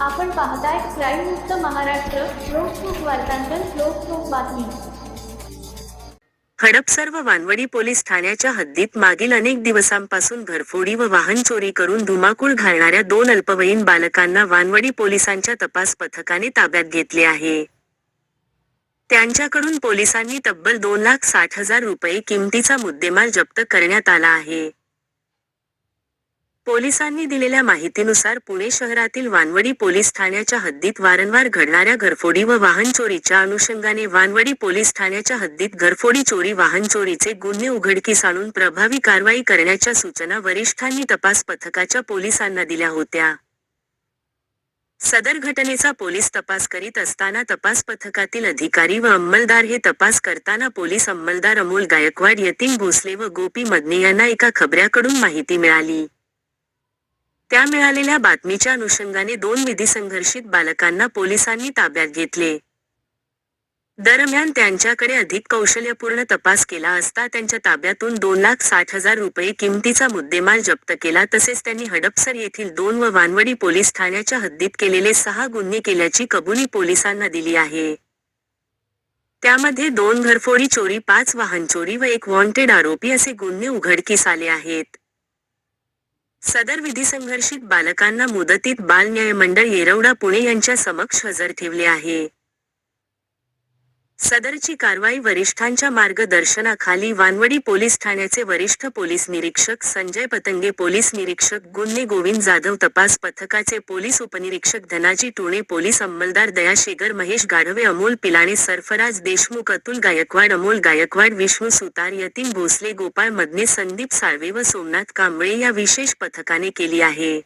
आपण पाहताय क्राईम मुक्त महाराष्ट्र लोकसुख वार्तांकन लोकसुख बातमी. हडपसर व वानवडी पोलीस ठाण्याच्या हद्दीत मागील अनेक दिवसांपासून घरफोडी व वाहन चोरी करून धुमाकूळ घालणाऱ्या दोन अल्पवयीन बालकांना वानवडी पोलिसांच्या तपास पथकाने ताब्यात घेतले आहे. त्यांच्याकडून पोलिसांनी तब्बल दोन लाख साठ हजार रुपये किमतीचा मुद्देमाल जप्त करण्यात आला आहे. पोलिसांनी दिलेल्या माहितीनुसार पुणे शहरातील वानवडी पोलीस ठाण्याच्या हद्दीत वारंवार घडणाऱ्या घरफोडी व वाहन चोरीच्या अनुषंगाने वानवडी पोलीस ठाण्याच्या हद्दीत घरफोडी चोरी वाहन चोरीचे गुन्हे उघडकीस आणून प्रभावी कारवाई करण्याच्या सूचना वरिष्ठांनी तपास पथकाच्या पोलिसांना दिल्या होत्या. सदर घटनेचा पोलीस तपास करीत असताना तपास पथकातील अधिकारी व अंमलदार हे तपास करताना पोलीस अंमलदार अमोल गायकवाड यतीन भोसले व गोपी मदने यांना एका खबऱ्याकडून माहिती मिळाली. त्या मिळालेल्या बातमीच्या अनुषंगाने दोन विधी संघर्षित बालकांना पोलिसांनी ताब्यात घेतले. दरम्यान त्यांच्याकडे अधिक कौशल्यपूर्ण तपास केला असता त्यांच्या ताब्यातून दोन लाख साठ हजार रुपये किमतीचा मुद्देमाल जप्त केला. तसेच त्यांनी हडपसर येथील दोन व वानवडी पोलीस ठाण्याच्या हद्दीत केलेले सहा गुन्हे केल्याची कबुली पोलिसांना दिली आहे. त्यामध्ये दोन घरफोडी चोरी पाच वाहन चोरी व एक वॉन्टेड आरोपी असे गुन्हे उघडकीस आले आहेत. सदर विधी संघर्षित बालकांना मुदतीत बाल न्याय मंडळ येरवडा पुणे यांच्या समक्ष हजर ठेवले आहे. सदरची कारवाई वरिष्ठांच्या मार्गदर्शनाखाली वानवडी पोलीस ठाण्याचे वरिष्ठ पोलीस निरीक्षक संजय पतंगे पोलीस निरीक्षक गुन्हे गोविंद जाधव तपास पथकाचे पोलीस उपनिरीक्षक धनाजी टुणे पोलीस अंमलदार दया शेगर महेश गाढवे अमोल पिलाणे सरफराज देशमुख अतुल गायकवाड अमोल गायकवाड विष्णू सुतार यतीन भोसले गोपाळ मदने संदीप साळवे व सोमनाथ कांबळे या विशेष पथकाने केली आहे.